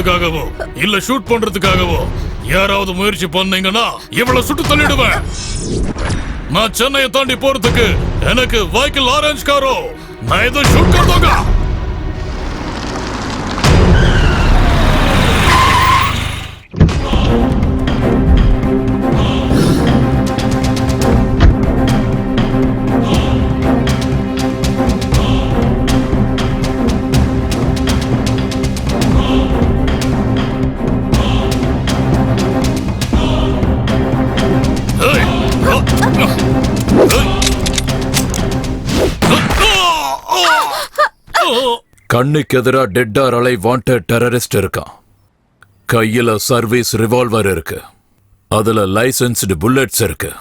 பண்றதுக்காகவோ இல்ல ஷூட் பண்றதுக்காகவோ யாராவது முயற்சி பண்ணீங்கன்னா இவ்வளவு சுட்டு தள்ளிடுவேன். நான் சென்னையை தாண்டி போறதுக்கு எனக்கு வாய்க்கில் ஆரஞ்சு காரோ நான் ஏதோ ஷூட் கருதோங்க. கண்ணுக்கு எதிரா ஆர் அலை வாண்டட் டெரரிஸ்ட் இருக்கான் கையில் சர்வீஸ் ரிவால்வர் இருக்கு. அதுல லைசன்ஸ்டு புல்லட்ஸ் இருக்கு.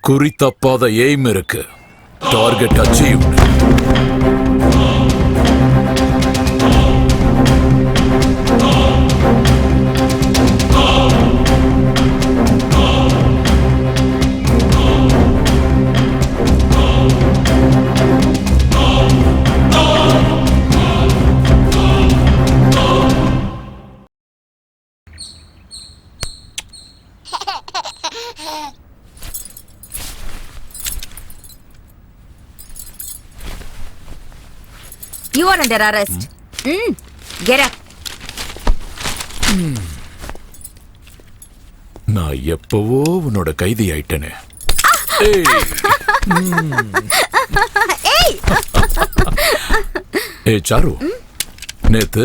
குறி தப்பாத எய்ம் இருக்கு. Target achieved You are under arrest. Mm. Get up. நான் எப்பவோ உன்னோட கைதி ஆயிட்டேனே. ஏய். ஏய். சாரு. நேத்து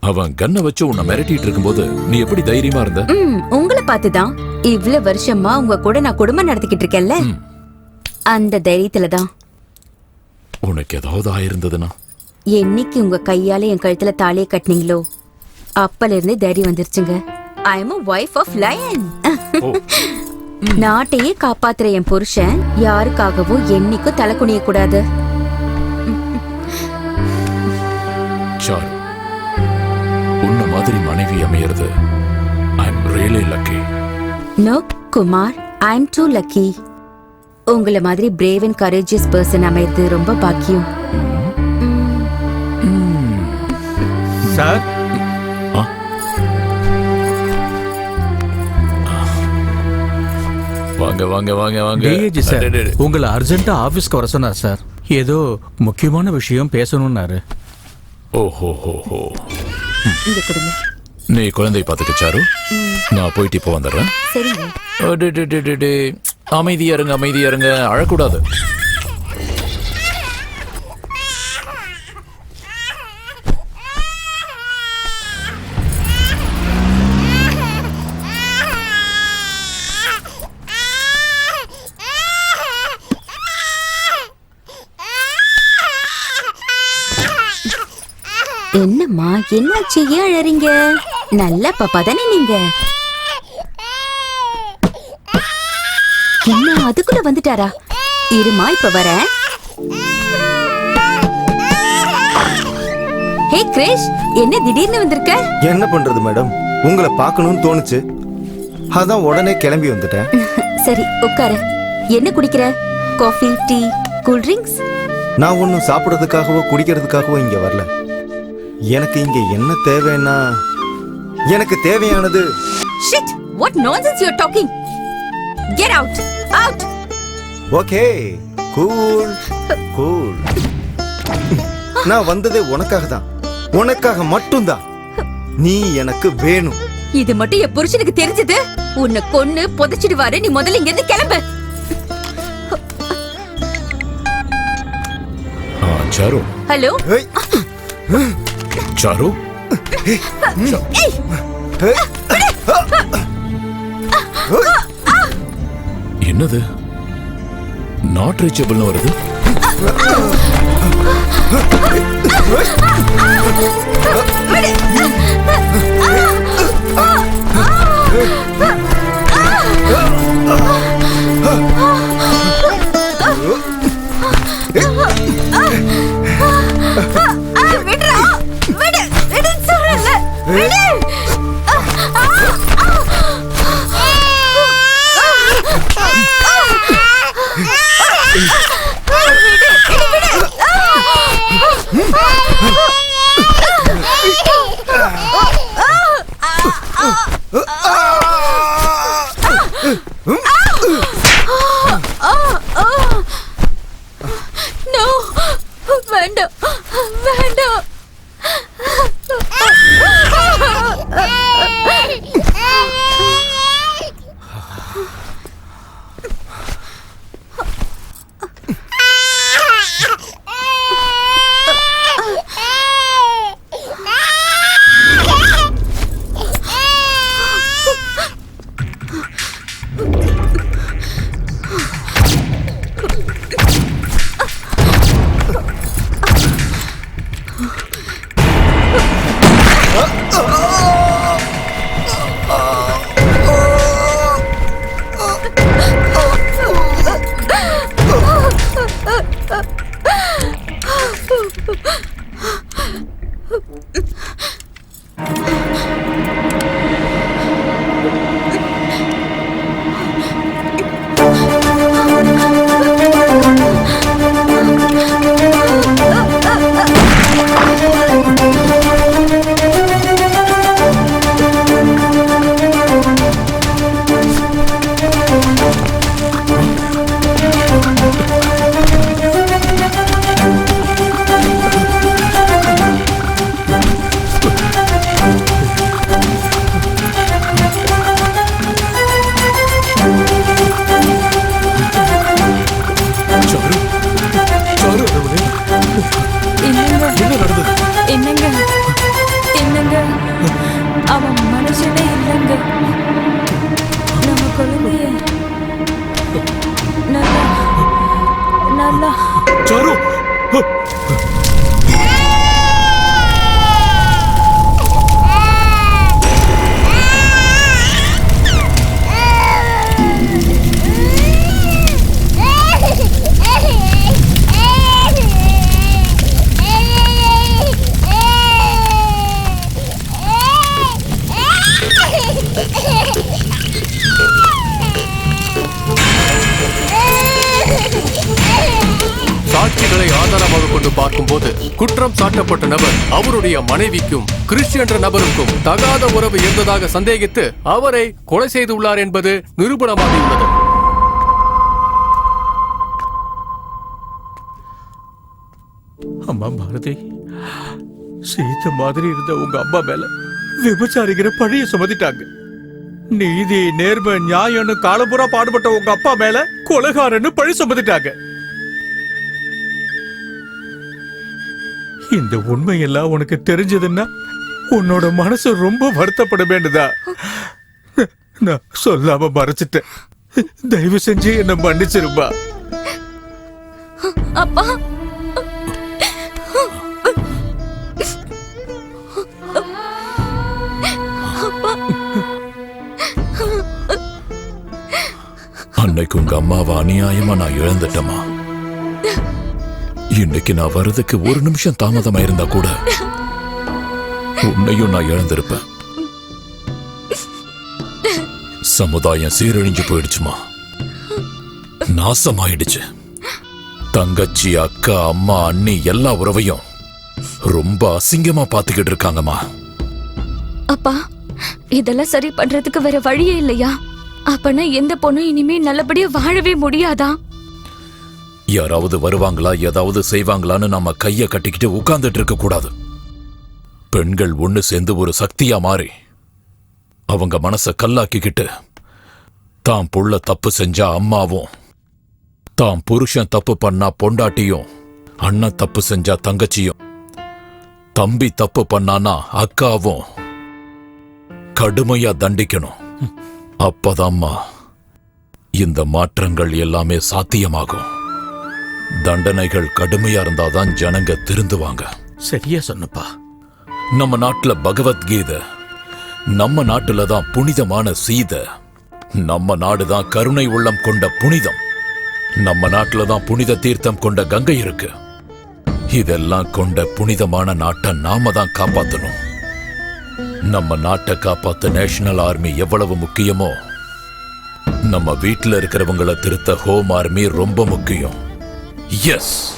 அவன் கன்னை வச்சு உன்னை மிரட்டிட்டு இருக்கும்போது நீ எப்படி தைரியமா இருந்த? ம், உங்களை பார்த்துதான். இவ்வளவு வருஷமா உங்க கூட நான் குடும்பம் நடத்திக்கிட்டு இருக்கேன்ல. அந்த தைரியத்துல தான். உனக்கு ஏதாவது ஆயிருந்ததுன்னா? என்னைக்கு உங்க கையால என் கழுத்துல தாலியை கட்டினீங்களோ அப்பல இருந்தே தைரியம் வந்துருச்சுங்க. I am wife of lion நாட்டையே காப்பாத்துற என் புருஷன் யாருக்காகவும் என்னைக்கும் தலை குனிய கூடாது. சாரு. உன்ன மாதிரி மனைவி அமையிறது I am really lucky no Kumar I am too lucky உங்களை மாதிரி பிரேவ் அண்ட் கரேஜியஸ் பர்சன் அமைறது ரொம்ப பாக்கியம். சார்? வாங்க வாங்க வாங்க வாங்க. டிஏஜி சார் டே, டே, டே. உங்களை அர்ஜென்ட்டா ஆபீஸ்க்கு வர சொன்னார் சார். ஏதோ முக்கியமான விஷயம் பேசணும்னாரு. ஓஹோ ஹோ ஹோ இங்க கொடுங்க. நீ குழந்தை பார்த்துக்க சாரு. நான் போயிட்டு இப்போ வந்துடுறேன். சரிங்க. ஓ, டே, டே, டே, டே, டே. அமைதியா இருங்க அமைதியா இருங்க. அழக்கூடாது. என்னாச்சு? ஏன் அழறீங்க? நல்ல பாப்பா தானே நீங்க? என்ன அதுக்குள்ள வந்துட்டாரா? இருமா இப்ப வரேன் ஹே கிரேஷ் என்ன திடீர்னு வந்திருக்க? என்ன பண்றது மேடம்? உங்களை பார்க்கணும்னு தோணுச்சு. அதான் உடனே கிளம்பி வந்துட்டேன். சரி உட்காரு. என்ன குடிக்கிற? Coffee tea cool drinks? நான் ஒன்றும் சாப்பிட்றதுக்காகவோ குடிக்கிறதுக்காகவோ இங்க வரல. எனக்கு இங்க என்ன தேவைன்னா எனக்கு தேவையானது shit what nonsense you are talking get out out okay cool cool நான் வந்ததே உனக்காக தான் உனக்காக மட்டும்தான். நீ எனக்கு வேணும். இது மட்டும் என் புருஷனுக்கு தெரிஞ்சது. உன்னை கொன்னு புதைச்சிடுவாரு. நீ முதல்ல இங்க இருந்து கிளம்பு. ஆ, சாரு. ஹலோ ஏய், சாரு? ஏய், என்னது? நாட் ரீச்சபிள்னு வருது? விடுறா వ్యాండ్ వ్యాండ్ அவன் மனுஷனே இல்லைங்க. நம்ம குழந்தைய நல்லா நல்லா. சாரு. சாட்சிகளை ஆதாரமாக கொண்டு பார்க்கும்போது குற்றம் சாட்டப்பட்ட நபர் அவருடைய மனைவிக்கும் கிறிஸ் என்ற நபருக்கும் தகாத உறவு இருந்ததாக சந்தேகித்து அவரை கொலை செய்துள்ளார் என்பது நிரூபணமாகியுள்ளது அம்மா பாரதி சீத்த மாதிரி இருந்த உங்க அம்மா மேல விபச்சாரிக்கிற பழிய சுமதிட்டாங்க நீதி நேர்மை நியாயம்னு காலம்புறா பாடுபட்ட உங்க அப்பா மேல கொலகாரன்னு பழி சுமதிட்டாங்க இந்த உண்மையெல்லாம் உனக்கு தெரிஞ்சதுன்னா உன்னோட மனசு ரொம்ப வருத்தப்பட வேண்டுதா? நான் சொல்லாம மறைச்சிட்டேன். தயவு செஞ்சு என்ன மன்னிச்சிருப்பா. அப்பா. அன்னைக்கு உங்க அம்மாவை அநியாயமா நான் இழந்துட்டேமா இன்னைக்கு நான் வர்றதுக்கு ஒரு நிமிஷம் தாமதமா இருந்தா கூட உன்னையும் நான் இழந்திருப்பேன். சமுதாயம் சீரழிஞ்சு போயிடுச்சுமா? நாசமாயிடுச்சு. தங்கச்சி அக்கா அம்மா அண்ணி எல்லா உறவையும் ரொம்ப அசிங்கமா பாத்துக்கிட்டு இருக்காங்கம்மா. அப்பா இதெல்லாம் சரி பண்றதுக்கு வேற வழியே இல்லையா? அப்பனா எந்த பொண்ணும் இனிமே நல்லபடியா வாழவே முடியாதா? யாராவது வருவாங்களா ஏதாவது செய்வாங்களான்னு நம்ம கைய கட்டிக்கிட்டு உட்கார்ந்துட்டு இருக்க கூடாது. பெண்கள் ஒண்ணு சேர்ந்து ஒரு சக்தியா மாறி அவங்க மனச கல்லாக்கிக்கிட்டு தான் புள்ள தப்பு செஞ்சா அம்மாவும் தான் புருஷன் தப்பு பண்ணா பொண்டாட்டியும் அண்ணன் தப்பு செஞ்சா தங்கச்சியும் தம்பி தப்பு பண்ணானா அக்காவும் கடுமையா தண்டிக்கணும். அப்பதாம்மா இந்த மாற்றங்கள் எல்லாமே சாத்தியமாகும். தண்டனைகள் கடுமையா இருந்தாதான் ஜனங்க திருந்துவாங்க. சரியா சொன்னப்பா. நம்ம நாட்டுல பகவத்கீதை நம்ம நாட்டுல தான் புனிதமான சீதை நம்ம நாடு தான் கருணை உள்ளம் கொண்ட புனிதம் நம்ம நாட்டுல தான் புனித தீர்த்தம் கொண்ட கங்கை இருக்கு. இதெல்லாம் கொண்ட புனிதமான நாட்டை நாம தான் காப்பாத்தணும். நம்ம நாட்டை காப்பாத்த நேஷனல் ஆர்மி எவ்வளவு முக்கியமோ நம்ம வீட்ல இருக்கிறவங்கள திருத்த ஹோம் ஆர்மி ரொம்ப முக்கியம். Yes!